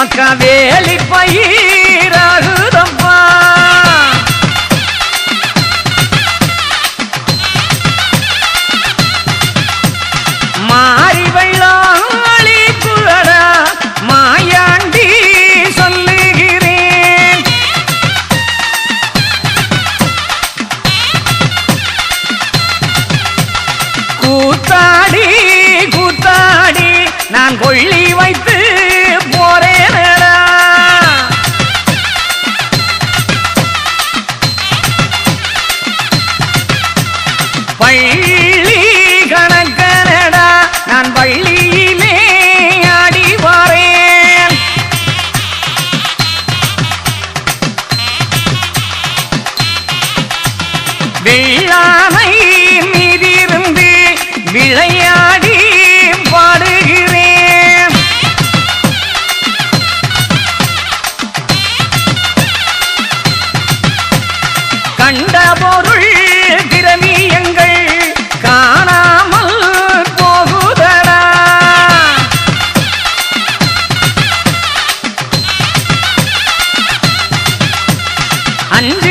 மக்க வேலி பயிராகும் பொருள் திரவியங்கள் காணாமல் போகுதடா. அஞ்சு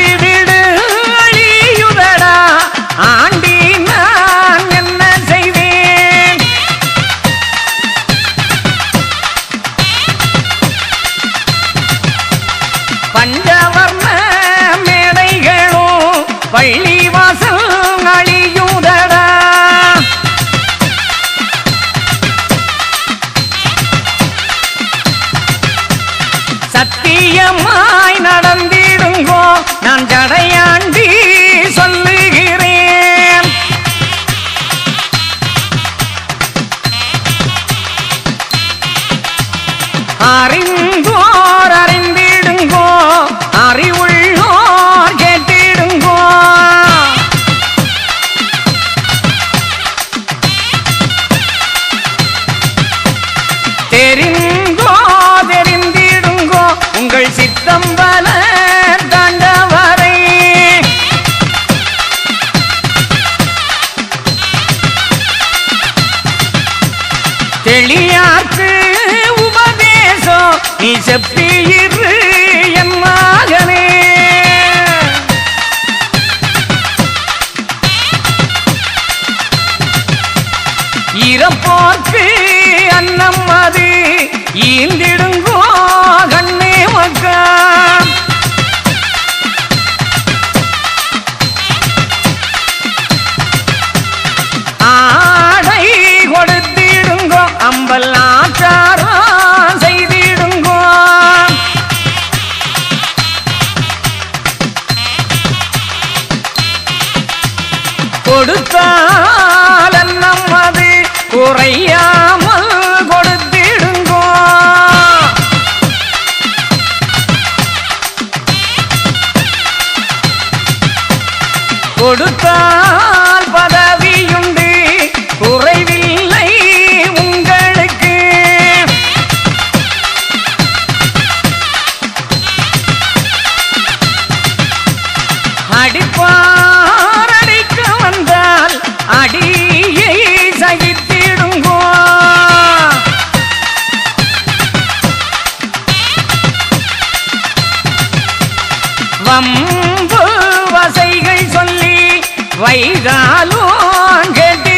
கிளியார்க்கு உபதேசம். நீ செப்பியிரு என் மகனே. இறப்போர்க்கு அன்னம் அது ஈந்திடும் கொடுத்தால் பதவியுண்டு. குறைவில்லை உங்களுக்கு. அடிப்பார் அடிக்க வந்தால் அடியை சகித்திடுங்கோ. வம்ப வைதாலும் கேட்டு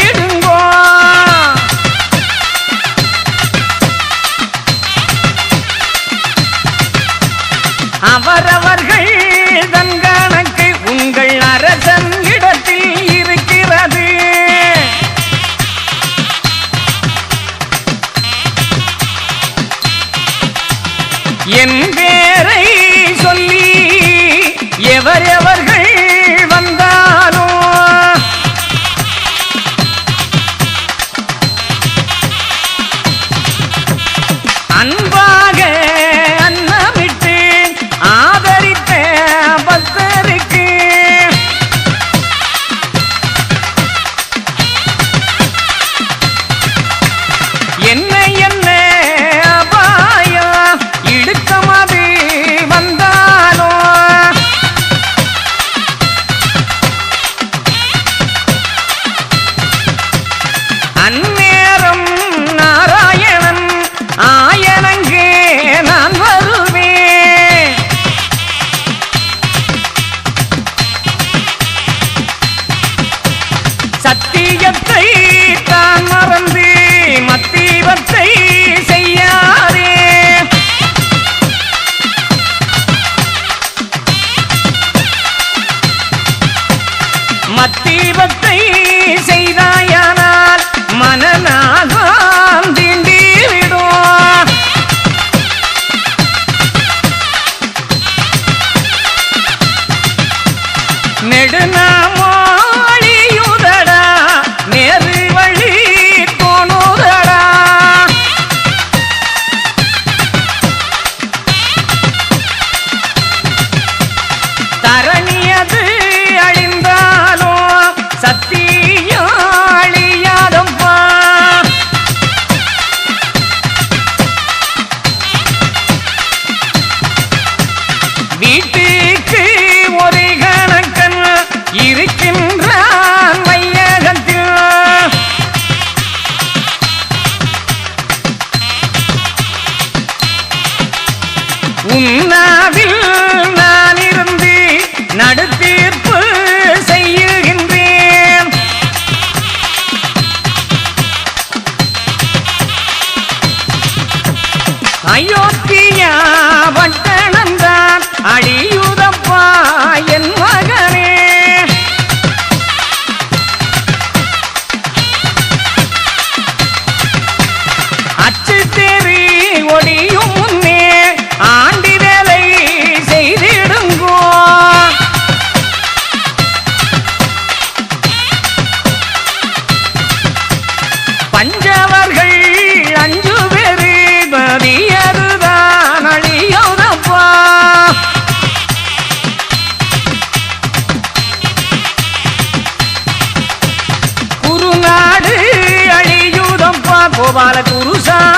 வீட்டுக்கு ஒரே கணக்கன் இருக்கின்ற గోపాల పురుషా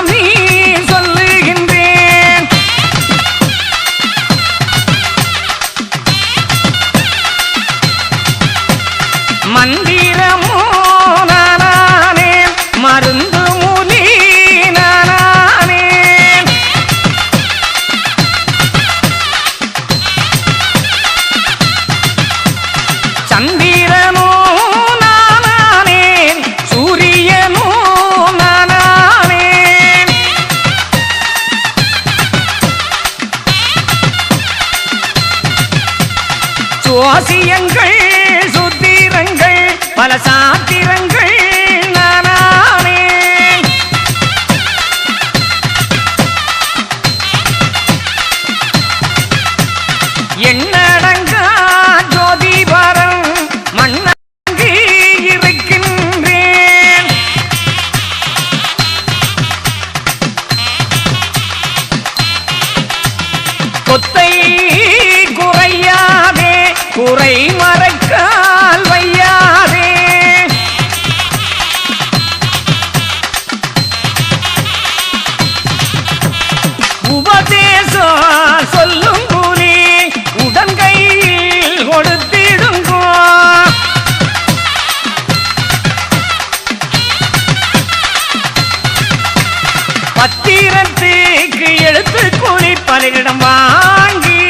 சுவாசியங்கள் சுத்திரங்கள் பல சாத உரை மறக்கால் வையாதே. உபதேசம் சொல்லும் கூலி உடன் கையில் கொடுத்திடுங்கோ பத்திரத்துக்கு எழுத்து கூலி பலரிடம்